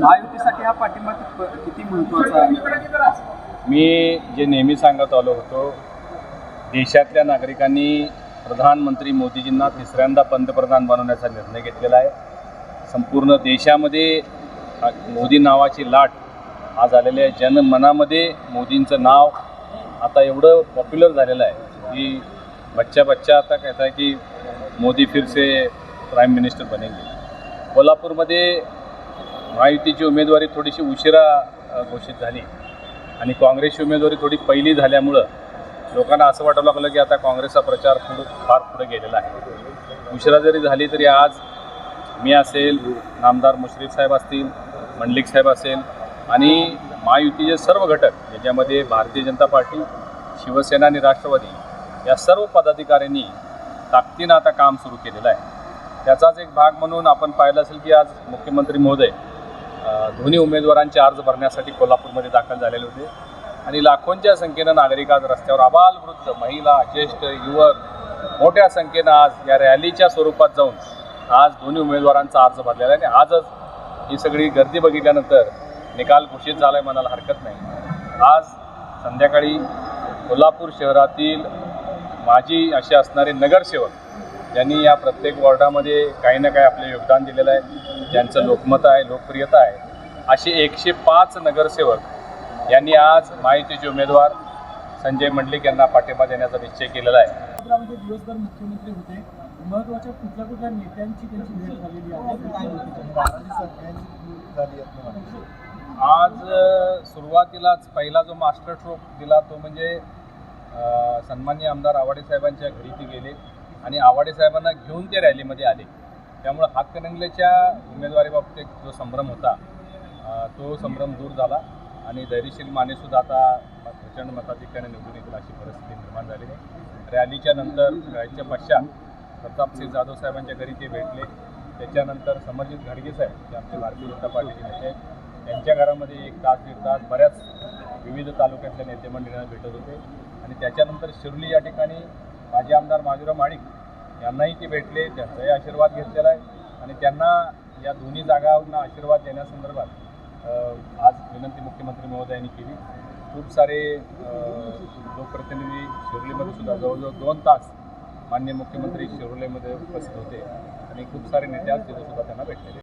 महायुतीसाठी हा पाठिंबा किती महत्त्वाचा आहे? मी जे नेहमी सांगत आलो होतो देशातल्या नागरिकांनी प्रधानमंत्री मोदीजींना तिसऱ्यांदा पंतप्रधान बनवण्याचा निर्णय घेतलेला आहे. संपूर्ण देशामध्ये मोदी नावाची लाट आज आलेली आहे. जनमनामध्ये मोदींचं नाव आता एवढं पॉप्युलर झालेलं आहे की बच्चा बच्चा आता कहता है की मोदी फिर से प्राईम मिनिस्टर बनेंगे। कोल्हापूरमध्ये महायुतीची उमेदवारी थोडीशी उशिरा घोषित झाली. आणि काँग्रेसची उमेदवारी थोडी पहिली झाल्यामुळं लोकांना असं वाटायला लागलं की आता काँग्रेसचा प्रचार पुढं फार पुढे गेलेला आहे. उशिरा जरी झाली तरी आज मी असेल नामदार मुश्रीफ साहेब असतील मंडलिक साहेब असेल आणि महायुतीचे सर्व घटक ज्याच्यामध्ये भारतीय जनता पार्टी शिवसेना आणि राष्ट्रवादी या सर्व पदाधिकाऱ्यांनी ताकदीनं आता काम सुरू केलेलं आहे. त्याचाच एक भाग म्हणून आपण पाहिलं असेल की आज मुख्यमंत्री महोदय दोन्ही उमेदवारांचे अर्ज भरण्यासाठी कोल्हापूरमध्ये दाखल झालेले होते. आणि लाखोंच्या संख्येनं नागरिक आज रस्त्यावर आबालवृद्ध महिला ज्येष्ठ युवक मोठ्या संख्येनं आज या रॅलीच्या स्वरूपात जाऊन आज दोन्ही उमेदवारांचा अर्ज भरलेला आहे. आणि आजच ही सगळी गर्दी बघितल्यानंतर निकाल घोषित झाला आहे म्हणायला हरकत नाही. आज संध्याकाळी कोल्हापूर शहरातील माजी असे असणारे नगरसेवक ज्यांनी या प्रत्येक वॉर्डामध्ये काही ना काही आपले योगदान दिलेलं आहे. ज्यांचं लोकमत आहे लोकप्रियता आहे. असे एकशे पाच नगरसेवक यांनी आज माहितीचे उमेदवार संजय मंडलिक यांना पाठिंबा देण्याचा निश्चय केलेला आहे. कोल्हापूरमध्ये दिवसभर मुख्यमंत्री होते. महत्त्वाच्या कुठल्या कुठल्या नेत्यांची त्यांची भेट झालेली आहे. आज सुरुवातीलाच पहिला जो मास्टर स्ट्रोक दिला तो म्हणजे अ, सन्माननीय आमदार आवाडे साहेबांच्या घरी ते गेले आणि आवाडे साहेबांना घेऊन ते रॅलीमध्ये आले. त्यामुळं हातकणंगलेच्या उमेदवारीबाबत एक जो संभ्रम होता तो संभ्रम दूर झाला आणि धैर्यशील मानेसुद्धा आता प्रचंड मताधिकाने निवडून येतील अशी परिस्थिती निर्माण झाली आहे. रॅलीच्या नंतर रॅलीच्या पश्चात प्रतापसिंह जाधव साहेबांच्या घरी ते भेटले. त्याच्यानंतर समरजित घाडगे साहेब जे आमचे भारतीय जनता पार्टीचे नेते त्यांच्या घरामध्ये एक तास दीड तास बऱ्याच विविध तालुक्यातल्या नेते मंडळींना भेटत होते. आणि त्याच्यानंतर शिर्ली या ठिकाणी माजी आमदार माजीराव माणिक यांनाही ते भेटले त्यांचाही आशीर्वाद घेतलेला आहे. आणि त्यांना या दोन्ही जागांना आशीर्वाद देण्यासंदर्भात आज विनंती मुख्यमंत्री महोदयांनी केली. खूप सारे लोकप्रतिनिधी शिरोलीमध्ये सुद्धा जवळजवळ दोन तास माननीय मुख्यमंत्री शिरोलीमध्ये उपस्थित होते. आणि खूप सारे नेते आज तिथे सुद्धा त्यांना भेटलेले